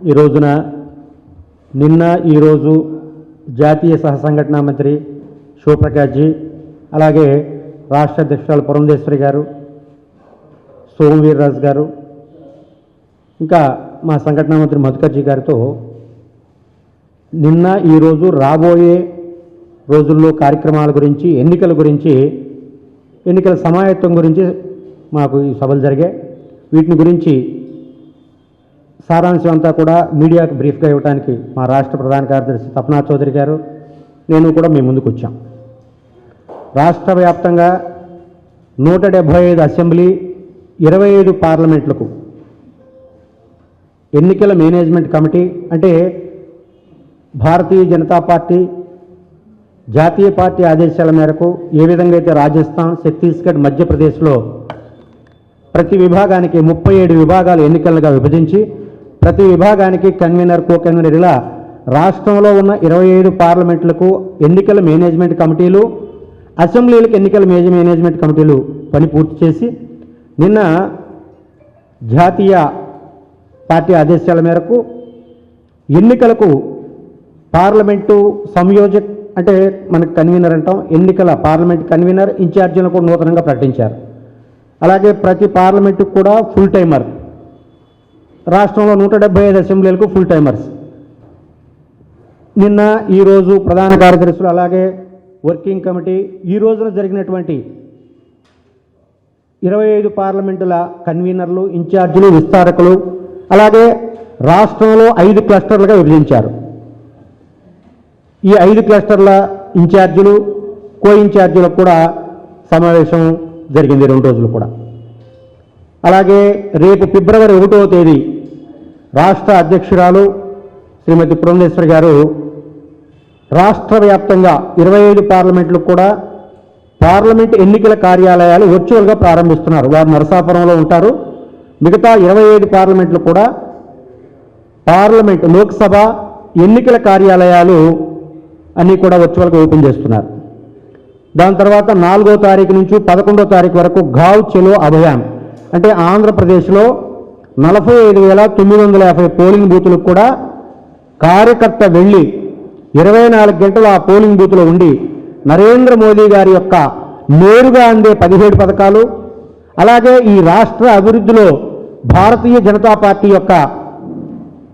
ఈ రోజున నిన్న ఈరోజు జాతీయ సహ సంఘటనా మంత్రి శివప్రకాష్జీ అలాగే రాష్ట్ర అధ్యక్షురాలు పురంధేశ్వరి గారు సోమవీర్రాజు గారు ఇంకా మా సంఘటనా మంత్రి మధుకర్జీ గారితో నిన్న ఈరోజు రాబోయే రోజుల్లో కార్యక్రమాల గురించి ఎన్నికల గురించి ఎన్నికల సమాయత్వం గురించి మాకు ఈ సభలు జరిగాయి. వీటిని గురించి సారాంశం అంతా కూడా మీడియాకు బ్రీఫ్గా ఇవ్వడానికి మా రాష్ట్ర ప్రధాన కార్యదర్శి తపనా చౌదరి గారు నేను కూడా మీ ముందుకు వచ్చాం. రాష్ట్ర వ్యాప్తంగా నూట డెబ్భై ఐదు అసెంబ్లీ ఇరవై ఐదు పార్లమెంట్లకు ఎన్నికల మేనేజ్మెంట్ కమిటీ అంటే భారతీయ జనతా పార్టీ జాతీయ పార్టీ ఆదేశాల మేరకు ఏ విధంగా అయితే రాజస్థాన్ ఛత్తీస్గఢ్ మధ్యప్రదేశ్లో ప్రతి విభాగానికి ముప్పై ఏడు విభాగాలు ఎన్నికలుగా విభజించి ప్రతి విభాగానికి కన్వీనర్ కో కన్వీనర్ ఇలా రాష్ట్రంలో ఉన్న ఇరవై ఐదు పార్లమెంట్లకు ఎన్నికల మేనేజ్మెంట్ కమిటీలు అసెంబ్లీలకు ఎన్నికల మేజ మేనేజ్మెంట్ కమిటీలు పని పూర్తి చేసి నిన్న జాతీయ పార్టీ ఆదేశాల మేరకు ఎన్నికలకు పార్లమెంటు సంయోజక్ అంటే మనకు కన్వీనర్ అంటాం ఎన్నికల పార్లమెంట్ కన్వీనర్ ఇన్ఛార్జీలను కూడా నూతనంగా ప్రకటించారు. అలాగే ప్రతి పార్లమెంటుకు కూడా ఫుల్ టైమర్ రాష్ట్రంలో నూట డెబ్బై ఐదు అసెంబ్లీలకు ఫుల్ టైమర్స్ నిన్న ఈరోజు ప్రధాన కార్యదర్శులు అలాగే వర్కింగ్ కమిటీ ఈ రోజున జరిగినటువంటి ఇరవై ఐదు పార్లమెంటుల కన్వీనర్లు ఇన్ఛార్జీలు విస్తారకులు అలాగే రాష్ట్రంలో ఐదు క్లస్టర్లుగా విభజించారు. ఈ ఐదు క్లస్టర్ల ఇన్ఛార్జీలు కో ఇన్ఛార్జీలకు కూడా సమావేశం జరిగింది రెండు రోజులు కూడా. అలాగే రేపు ఫిబ్రవరి ఒకటవ తేదీ రాష్ట్ర అధ్యక్షురాలు శ్రీమతి పురంధేశ్వరి గారు రాష్ట్ర వ్యాప్తంగా ఇరవై ఐదు పార్లమెంట్లు కూడా పార్లమెంట్ ఎన్నికల కార్యాలయాలు వర్చువల్గా ప్రారంభిస్తున్నారు. వారు నరసాపురంలో ఉంటారు. మిగతా ఇరవై ఐదు పార్లమెంట్లు కూడా పార్లమెంట్ లోక్సభ ఎన్నికల కార్యాలయాలు అన్నీ కూడా వర్చువల్గా ఓపెన్ చేస్తున్నారు. దాని తర్వాత నాలుగో తారీఖు నుంచి పదకొండో తారీఖు వరకు గావ్ చెలో అభియాన్ అంటే ఆంధ్రప్రదేశ్లో నలభై ఐదు వేల తొమ్మిది వందల యాభై పోలింగ్ బూతులకు కూడా కార్యకర్త వెళ్ళి ఇరవై నాలుగు గంటలు ఆ పోలింగ్ బూత్లో ఉండి నరేంద్ర మోదీ గారి యొక్క నేరుగా అందే పదిహేడు పథకాలు అలాగే ఈ రాష్ట్ర అభివృద్ధిలో భారతీయ జనతా పార్టీ యొక్క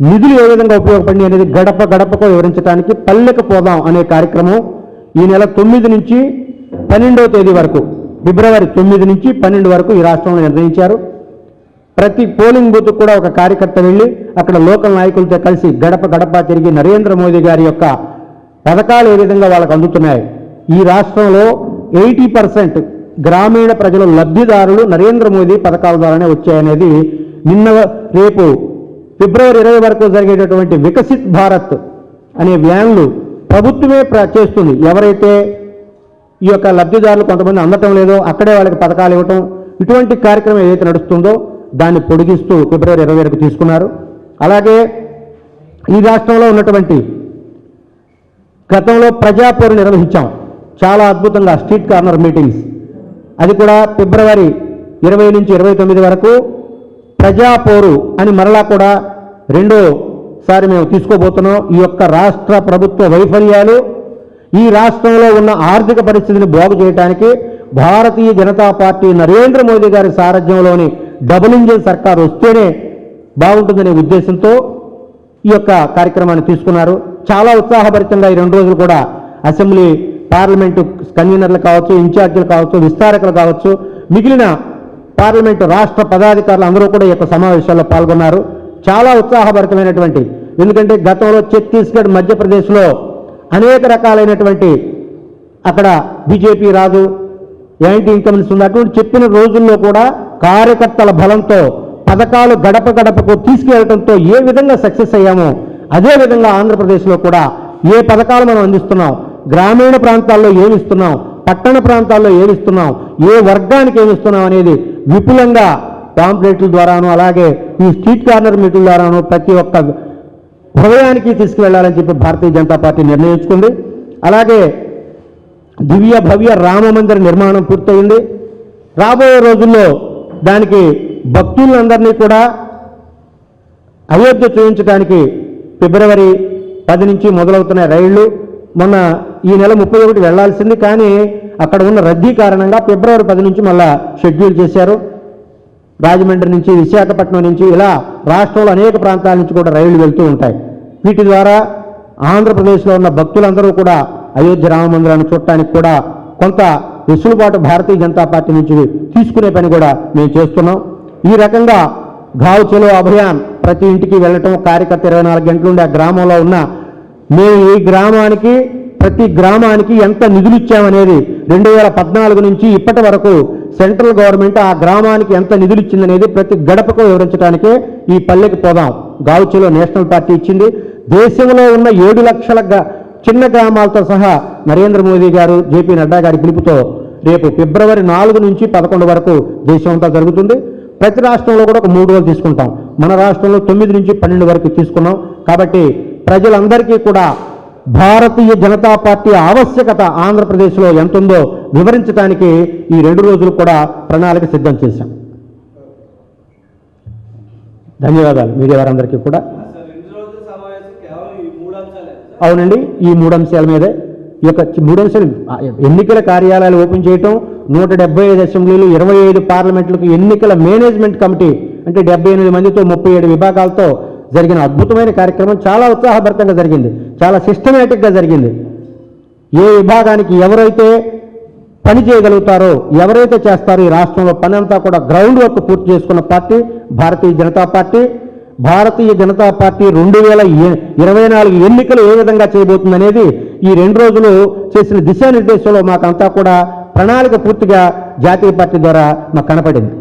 నిధులు ఏ విధంగా ఉపయోగపడి అనేది గడప గడపకు వివరించడానికి పల్లెకు పోదాం అనే కార్యక్రమం ఈ నెల తొమ్మిది నుంచి పన్నెండవ తేదీ వరకు ఫిబ్రవరి తొమ్మిది నుంచి పన్నెండు వరకు ఈ రాష్ట్రంలో నిర్ణయించారు. ప్రతి పోలింగ్ బూత్ కూడా ఒక కార్యకర్త వెళ్ళి అక్కడ లోకల్ నాయకులతో కలిసి గడప గడప తిరిగి నరేంద్ర మోదీ గారి యొక్క పథకాలు ఏ విధంగా వాళ్ళకు అందుతున్నాయి. ఈ రాష్ట్రంలో ఎయిటీ పర్సెంట్ గ్రామీణ ప్రజల లబ్ధిదారులు నరేంద్ర మోదీ పథకాల ద్వారానే వచ్చాయనేది నిన్న రేపు ఫిబ్రవరి ఇరవై వరకు జరిగేటటువంటి వికసిత్ భారత్ అనే వ్యాన్లు ప్రభుత్వమే చేస్తుంది. ఎవరైతే ఈ యొక్క లబ్ధిదారులు కొంతమంది అందటం లేదో అక్కడే వాళ్ళకి పథకాలు ఇవ్వటం ఇటువంటి కార్యక్రమం ఏదైతే నడుస్తుందో దాన్ని పొడిగిస్తూ ఫిబ్రవరి ఇరవై ఏడుకు తీసుకున్నారు. అలాగే ఈ రాష్ట్రంలో ఉన్నటువంటి గతంలో ప్రజాపోరు నిర్వహించాం. చాలా అద్భుతంగా స్ట్రీట్ కార్నర్ మీటింగ్స్. అది కూడా ఫిబ్రవరి ఇరవై నుంచి ఇరవై తొమ్మిది వరకు ప్రజాపోరు అని మరలా కూడా రెండోసారి మేము తీసుకోబోతున్నాం. ఈ యొక్క రాష్ట్ర ప్రభుత్వ వైఫల్యాలు ఈ రాష్ట్రంలో ఉన్న ఆర్థిక పరిస్థితిని బాగు చేయడానికి భారతీయ జనతా పార్టీ నరేంద్ర మోదీ గారి సారథ్యంలోని డబుల్ ఇంజిన్ సర్కార్ వస్తేనే బాగుంటుందనే ఉద్దేశంతో ఈ యొక్క కార్యక్రమాన్ని తీసుకున్నారు. చాలా ఉత్సాహభరితంగా ఈ రెండు రోజులు కూడా అసెంబ్లీ పార్లమెంటు కన్వీనర్లు కావచ్చు ఇన్ఛార్జీలు కావచ్చు విస్తారకులు కావచ్చు మిగిలిన పార్లమెంటు రాష్ట్ర పదాధికారులు అందరూ కూడా ఈ యొక్క సమావేశాల్లో పాల్గొన్నారు. చాలా ఉత్సాహభరితమైనటువంటి ఎందుకంటే గతంలో ఛత్తీస్గఢ్ మధ్యప్రదేశ్లో అనేక రకాలైనటువంటి అక్కడ బీజేపీ రాదు యాంటీ ఇన్కమ్స్ ఉంది. అటువంటి చెప్పిన రోజుల్లో కూడా కార్యకర్తల బలంతో పథకాలు గడప గడపకు తీసుకెళ్ళడంతో ఏ విధంగా సక్సెస్ అయ్యామో అదే విధంగా ఆంధ్రప్రదేశ్లో కూడా ఏ పథకాలు మనం అందిస్తున్నాం గ్రామీణ ప్రాంతాల్లో ఏమిస్తున్నాం పట్టణ ప్రాంతాల్లో ఏమిస్తున్నాం ఏ వర్గానికి ఏమిస్తున్నాం అనేది విపులంగా పాంప్లెట్ల ద్వారాను అలాగే ఈ స్ట్రీట్ కార్నర్ మీటింగ్ ద్వారాను ప్రతి ఒక్క హృదయానికి తీసుకువెళ్ళాలని చెప్పి భారతీయ జనతా పార్టీ నిర్ణయించుకుంది. అలాగే దివ్య భవ్య రామ మందిర నిర్మాణం పూర్తయింది. రాబోయే రోజుల్లో దానికి భక్తులందరినీ కూడా అయోధ్య చూపించడానికి ఫిబ్రవరి పది నుంచి మొదలవుతున్న రైళ్ళు మొన్న ఈ నెల ముప్పై ఒకటి వెళ్ళాల్సింది కానీ అక్కడ ఉన్న రద్దీ కారణంగా ఫిబ్రవరి పది నుంచి మళ్ళా షెడ్యూల్ చేశారు. రాజమండ్రి నుంచి విశాఖపట్నం నుంచి ఇలా రాష్ట్రంలో అనేక ప్రాంతాల నుంచి కూడా రైళ్ళు వెళ్తూ ఉంటాయి. వీటి ద్వారా ఆంధ్రప్రదేశ్లో ఉన్న భక్తులందరూ కూడా అయోధ్య రామ మందిరాన్ని చూడటానికి కూడా కొంత వెసులుబాటు భారతీయ జనతా పార్టీ నుంచి తీసుకునే పని కూడా మేము చేస్తున్నాం. ఈ రకంగా గావు చలో అభియాన్ ప్రతి ఇంటికి వెళ్ళటం కార్యకర్త ఇరవై నాలుగు గంటల నుండి ఆ గ్రామంలో ఉన్న మేము ఈ గ్రామానికి ప్రతి గ్రామానికి ఎంత నిధులు ఇచ్చామనేది రెండు వేల పద్నాలుగు నుంచి ఇప్పటి వరకు సెంట్రల్ గవర్నమెంట్ ఆ గ్రామానికి ఎంత నిధులు ఇచ్చిందనేది ప్రతి గడపకు వివరించడానికి ఈ పల్లెకి పోదాం. గావుచెలో నేషనల్ పార్టీ ఇచ్చింది. దేశంలో ఉన్న ఏడు లక్షల చిన్న గ్రామాలతో సహా నరేంద్ర మోదీ గారు జేపీ నడ్డా గారి పిలుపుతో రేపు ఫిబ్రవరి నాలుగు నుంచి పదకొండు వరకు దేశమంతా జరుగుతుంది. ప్రతి రాష్ట్రంలో కూడా ఒక మూడు రోజులు తీసుకుంటాం. మన రాష్ట్రంలో తొమ్మిది నుంచి పన్నెండు వరకు తీసుకున్నాం. కాబట్టి ప్రజలందరికీ కూడా భారతీయ జనతా పార్టీ ఆవశ్యకత ఆంధ్రప్రదేశ్లో ఎంత ఉందో వివరించడానికి ఈ రెండు రోజులు కూడా ప్రణాళిక సిద్ధం చేశాం. ధన్యవాదాలు. మీడియా వారందరికీ కూడా సార్ రెండు రోజుల సమావేశం కేవలం ఈ మూడు అంశాలే సార్ అవునండి ఈ మూడు అంశాల మీదే ఈ యొక్క మూడు అంశాలు ఎన్నికల కార్యాలయాలు ఓపెన్ చేయటం నూట డెబ్బై ఐదు అసెంబ్లీలు ఇరవై ఐదు పార్లమెంట్లకు ఎన్నికల మేనేజ్మెంట్ కమిటీ అంటే డెబ్బై ఎనిమిది మందితో ముప్పై ఏడు విభాగాలతో జరిగిన అద్భుతమైన కార్యక్రమం చాలా ఉత్సాహభరితంగా జరిగింది. చాలా సిస్టమేటిక్గా జరిగింది. ఏ విభాగానికి ఎవరైతే పని చేయగలుగుతారో ఎవరైతే చేస్తారో ఈ రాష్ట్రంలో పని అంతా కూడా గ్రౌండ్ వర్క్ పూర్తి చేసుకున్న party Bharatiya Janata party Bharatiya Janata party రెండు వేల ఇరవై నాలుగు ఎన్నికలు ఏ విధంగా చేయబోతుంది అనేది ఈ రెండు రోజులు చేసిన దిశానిర్దేశంలో మాకంతా కూడా ప్రణాళిక పూర్తిగా జాతీయ పార్టీ ద్వారా మాకు కనపడింది.